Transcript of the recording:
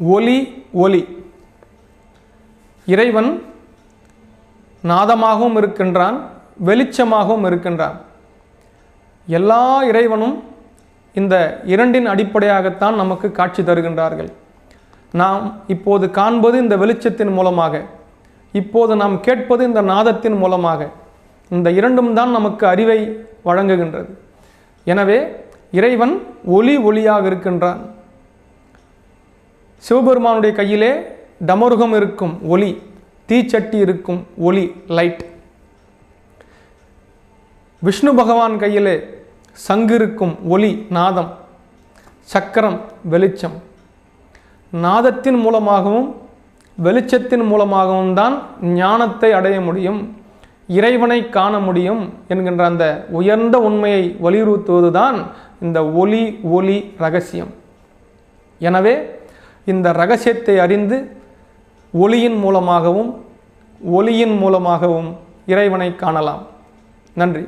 ஒலி ஒலி. இறைவன் நாதமாகவும் இருக்கின்றான் வெளிச்சமாகவும் இருக்கின்றான். எல்லா இறைவனும் இந்த இரண்டின் அடிப்படையாகத்தான் நமக்கு காட்சி தருகின்றார்கள். நாம் இப்போது காண்பது இந்த வெளிச்சத்தின் மூலமாக. இப்போது நாம் கேட்பது இந்த நாதத்தின் மூலமாக. இந்த இரண்டும் தான் நமக்கு அறிவை வழங்குகின்றது. எனவே இறைவன் ஒளி ஒளியாக இருக்கின்றான். சிவபெருமானுடைய கையிலே டமருகம் இருக்கும் ஒளி தீச்சட்டி இருக்கும் ஒளி லைட் விஷ்ணு பகவான் கையிலே சங்கு இருக்கும் ஒளி நாதம். சக்கரம் வெளிச்சம். நாதத்தின் மூலமாகவும் வெளிச்சத்தின் மூலமாகவும் தான் ஞானத்தை அடைய முடியும் இறைவனை காண முடியும் என்கின்ற அந்த உயர்ந்த உண்மையை வலியுறுத்துவதுதான் இந்த ஒளி ஒளி ரகசியம். எனவே இந்த ரகசியத்தை அறிந்து ஒளியின் மூலமாகவும் ஒளியின் மூலமாகவும் இறைவனை காணலாம். நன்றி.